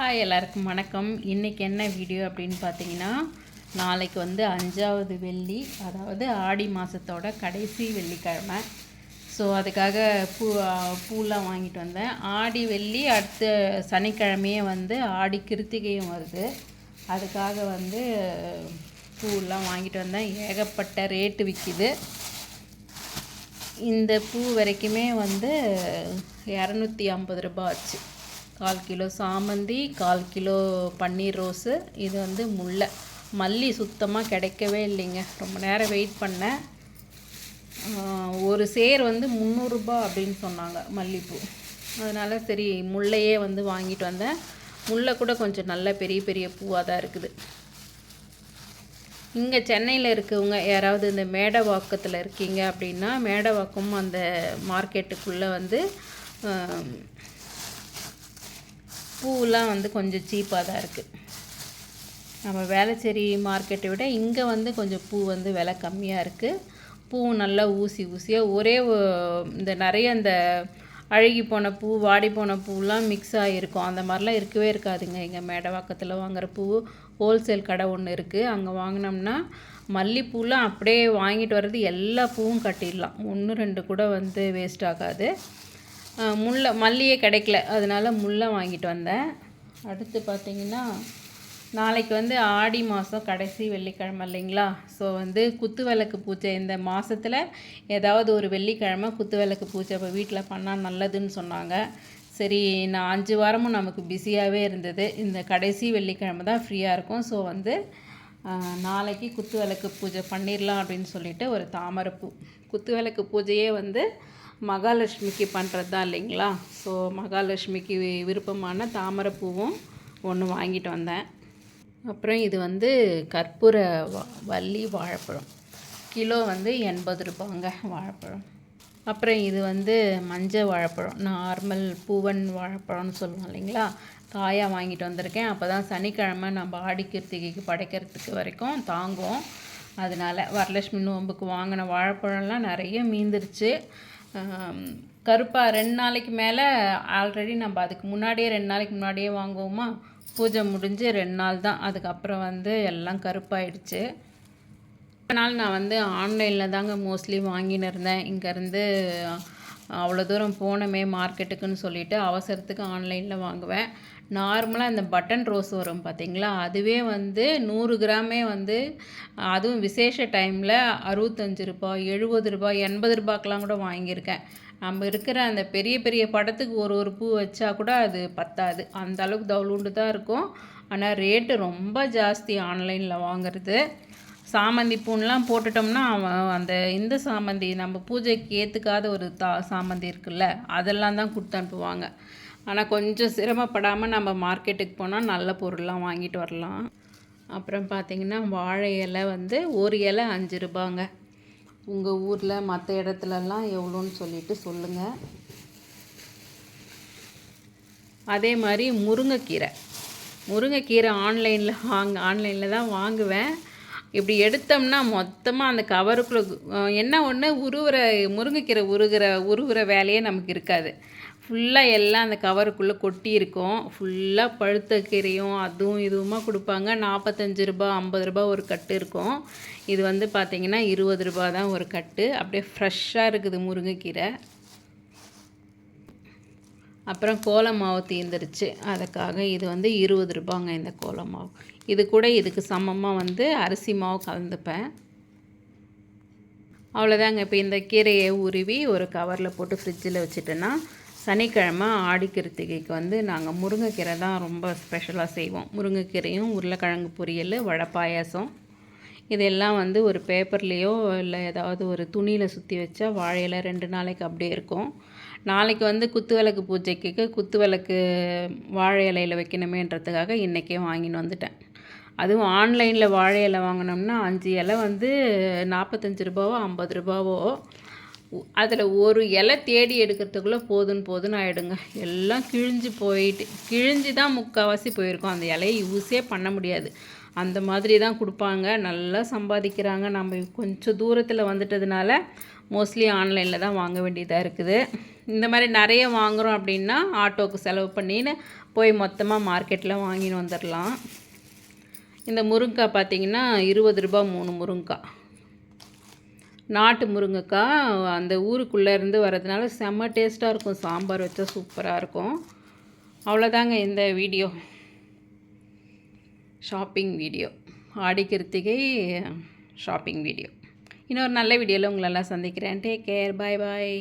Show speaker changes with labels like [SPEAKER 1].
[SPEAKER 1] Hi எல்லாருக்கும் வணக்கம். இன்றைக்கி என்ன வீடியோ அப்படின்னு பார்த்தீங்கன்னா நாளைக்கு வந்து அஞ்சாவது வெள்ளி அதாவது ஆடி மாதத்தோட கடைசி வெள்ளிக்கிழமை. ஸோ அதுக்காக பூ பூலாம் வாங்கிட்டு வந்தேன். ஆடி வெள்ளி அடுத்த சனிக்கிழமையே வந்து ஆடி கிருத்திகையும் வருது. அதுக்காக வந்து பூலாம் வாங்கிட்டு வந்தேன். ஏகப்பட்ட ரேட்டு விற்கிது இந்த பூ வரைக்குமே வந்து இரநூத்தி ஐம்பது ரூபாய் ஆச்சு. கால் கிலோ சாமந்தி கால் கிலோ பன்னீர் ரோஸு இது வந்து முல்லை. மல்லி சுத்தமாக கிடைக்கவே இல்லைங்க. ரொம்ப நேரம் வெயிட் பண்ணேன். ஒரு சேர் வந்து முந்நூறுரூபா அப்படின்னு சொன்னாங்க மல்லிப்பூ. அதனால் சரி முல்லையே வந்து வாங்கிட்டு வந்தேன். முல்லை கூட கொஞ்சம் நல்ல பெரிய பெரிய பூவாக தான் இருக்குது. இங்கே சென்னையில் இருக்கவங்க யாராவது இந்த மேடவாக்கத்தில் இருக்கீங்க அப்படின்னா மேடவாக்கம் அந்த மார்க்கெட்டுக்குள்ளே வந்து பூவெலாம் வந்து கொஞ்சம் சீப்பாக தான் இருக்குது நம்ம வேளச்சேரி மார்க்கெட்டை விட இங்கே வந்து கொஞ்சம் பூ வந்து விலை கம்மியாக இருக்குது பூ நல்லா ஊசி ஊசியாக ஒரே இந்த நிறைய இந்த அழுகி போன பூ வாடி போன பூலாம் மிக்ஸ் ஆகிருக்கும் அந்த மாதிரிலாம் இருக்கவே இருக்காதுங்க. இங்கே மேடவாக்கத்தில் வாங்குற பூ ஹோல்சேல் கடை ஒன்று இருக்குது அங்கே வாங்கினோம்னா மல்லிப்பூலாம் அப்படியே வாங்கிட்டு வர்றது எல்லா பூவும் கட்டிடலாம். ஒன்று ரெண்டு கூட வந்து வேஸ்ட் ஆகாது. முல்லை மல்லியே கிடைக்கல. அதனால் முல்லை வாங்கிட்டு வந்தேன். அடுத்து பார்த்தீங்கன்னா நாளைக்கு வந்து ஆடி மாதம் கடைசி வெள்ளிக்கிழமை இல்லைங்களா? ஸோ வந்து குத்து விளக்கு பூஜை. இந்த மாதத்தில் ஏதாவது ஒரு வெள்ளிக்கிழமை குத்து விளக்கு பூஜை இப்போ வீட்டில் பண்ணால் நல்லதுன்னு சொன்னாங்க. சரி நான் அஞ்சு வாரமும் நமக்கு பிஸியாகவே இருந்தது. இந்த கடைசி வெள்ளிக்கிழமை தான் ஃப்ரீயாக இருக்கும். ஸோ வந்து நாளைக்கு குத்து விளக்கு பூஜை பண்ணிடலாம் அப்படின்னு சொல்லிட்டு ஒரு தாமரைப்பூ குத்து விளக்கு பூஜையே வந்து மகாலட்சுமிக்கு பண்ணுறது தான் இல்லைங்களா? ஸோ மகாலட்சுமிக்கு வி- விருப்பமான தாமரைப்பூவும் ஒன்று வாங்கிட்டு வந்தேன். அப்புறம் இது வந்து கற்பூர வ- வள்ளி வாழைப்பழம். கிலோ வந்து எண்பது ரூபாங்க வாழைப்பழம். அப்புறம் இது வந்து மஞ்சள் வாழைப்பழம். நார்மல் பூவன் வாழைப்பழம்னு சொல்லுவோம் இல்லைங்களா? காயாக வாங்கிட்டு வந்திருக்கேன். அப்போ தான் சனிக்கிழமை நம்ம ஆடி படைக்கிறதுக்கு வரைக்கும் தாங்கும் அதனால வரலட்சுமி நோம்புக்கு வாங்கின வாழைப்பழம்லாம் நிறைய மீந்துருச்சு. கருப்பாக ரெண்டு நாளைக்கு மேலே ஆல்ரெடி நம்ம அதுக்கு முன்னாடியே ரெண்டு நாளைக்கு முன்னாடியே வாங்குவோமா? பூஜை முடிஞ்சு ரெண்டு நாள் தான். அதுக்கப்புறம் வந்து எல்லாம் கருப்பாயிடுச்சு. நாள் நான் வந்து ஆன்லைனில் தாங்க மோஸ்ட்லி வாங்கின்னு இருந்தேன். இங்கேருந்து அவ்வளோ தூரம் போனோமே மார்க்கெட்டுக்குன்னு சொல்லிட்டு அவசரத்துக்கு ஆன்லைனில் வாங்குவேன். நார்மலாக இந்த பட்டன் ரோஸ் வரும் பார்த்தீங்களா அதுவே வந்து நூறு கிராமே வந்து அதுவும் விசேஷ டைமில் அறுபத்தஞ்சு ரூபாய் எழுபது ரூபாய் எண்பது ரூபாய்க்கெலாம் கூட வாங்கியிருக்கேன். நம்ம இருக்கிற அந்த பெரிய பெரிய படத்துக்கு ஒரு ஒரு பூ வச்சா கூட அது பத்தாது. அந்த அளவுக்கு தவுளுண்டு தான் இருக்கும். ஆனால் ரேட்டு ரொம்ப ஜாஸ்தி ஆன்லைனில் வாங்குறது. சாமந்தி பூன்லாம் போட்டுட்டோம்னா அவன் அந்த இந்த சாமந்தி நம்ம பூஜைக்கு ஏற்றுக்காத ஒரு தா சாமந்தி இருக்குல்ல அதெல்லாம் தான் கொடுத்து அனுப்புவாங்க. ஆனால் கொஞ்சம் சிரமப்படாமல் நம்ம மார்க்கெட்டுக்கு போனால் நல்ல பொருள்லாம் வாங்கிட்டு வரலாம். அப்புறம் பார்த்திங்கன்னா வாழை இலை வந்து ஒரு இலை அஞ்சு ரூபாங்க. உங்கள் ஊரில் மற்ற இடத்துலலாம் எவ்வளோன்னு சொல்லிட்டு சொல்லுங்கள் அதே மாதிரி முருங்கைக்கீரை. முருங்கைக்கீரை ஆன்லைனில் வாங்க ஆன்லைனில் தான் வாங்குவேன். இப்படி எடுத்தோம்னா மொத்தமாக அந்த கவருக்குள்ளே என்ன ஒன்று உருவுற முருங்கைக்கீரை உருகிற உருகுற வேலையே நமக்கு இருக்காது. ஃபுல்லாக எல்லாம் அந்த கவருக்குள்ளே கொட்டி இருக்கும். ஃபுல்லாக பழுத்த கீரையும் அதுவும் இதுவுமா கொடுப்பாங்க. நாற்பத்தஞ்சு ரூபா ஐம்பது ரூபா ஒரு கட்டு இருக்கும். இது வந்து பார்த்திங்கன்னா இருபது ரூபா தான் ஒரு கட்டு. அப்படியே ஃப்ரெஷ்ஷாக இருக்குது முருங்கைக்கீரை. அப்புறம் கோல மாவு தீர்ந்துருச்சு அதுக்காக இது வந்து இருபது ரூபாங்க இந்த கோல மாவு இது கூட இதுக்கு சமமாக வந்து அரிசி மாவு கலந்துப்பேன். அவ்வளோதாங்க. இப்போ இந்த கீரையை உருவி ஒரு கவரில் போட்டு ஃப்ரிட்ஜில் வச்சுட்டேன்னா சனிக்கிழமை ஆடி கிருத்திகைக்கு வந்து நாங்கள் முருங்கைக்கீரை தான் ரொம்ப ஸ்பெஷலாக செய்வோம். முருங்கைக்கீரையும் உருளைக்கிழங்கு பொரியல் வடை பாயாசம். இதெல்லாம் வந்து ஒரு பேப்பர்லேயோ இல்லை ஏதாவது ஒரு துணியில் சுற்றி வச்சா வாழையில ரெண்டு நாளைக்கு அப்படியே இருக்கும். நாளைக்கு வந்து குத்து விளக்கு பூஜைக்கு குத்து விளக்கு வாழை இலையில் வைக்கணுமேன்றதுக்காக இன்றைக்கே வாங்கின்னு வந்துட்டேன். அதுவும் ஆன்லைனில் வாழை இலை வாங்கினோம்னா அஞ்சு இலை வந்து நாற்பத்தஞ்சு ரூபாவோ ஐம்பது ரூபாவோ. அதில் ஒரு இலை தேடி எடுக்கிறதுக்குள்ளே போதுன்னு போதுன்னு ஆகிடுங்க எல்லாம் கிழிஞ்சு போயிட்டு கிழிஞ்சு தான் முக்கால்வாசி போயிருக்கோம். அந்த இலையை யூஸே பண்ண முடியாது. அந்த மாதிரி தான் கொடுப்பாங்க. நல்லா சம்பாதிக்கிறாங்க. நம்ம கொஞ்சம் தூரத்தில் வந்துட்டதுனால மோஸ்ட்லி ஆன்லைனில் தான் வாங்க வேண்டியதாக இருக்குது. இந்த மாதிரி நிறைய வாங்குகிறோம் அப்படின்னா ஆட்டோவுக்கு செலவு பண்ணின்னு போய் மொத்தமாக மார்க்கெட்டில் வாங்கின்னு வந்துடலாம் இந்த முருங்கைக்காய் பார்த்தீங்கன்னா இருபது ரூபா மூணு முருங்கைக்காய் நாட்டு முருங்கைக்காய் அந்த ஊருக்குள்ளே இருந்து வர்றதுனால செம்ம டேஸ்ட்டாக இருக்கும். சாம்பார் வச்சா சூப்பராக இருக்கும். அவ்வளோதாங்க இந்த video. Shopping video. Aadi shopping video. இன்னொரு நல்ல வீடியோவில் உங்களெல்லாம் சந்திக்கிறேன். டேக் கேர் பாய் பாய்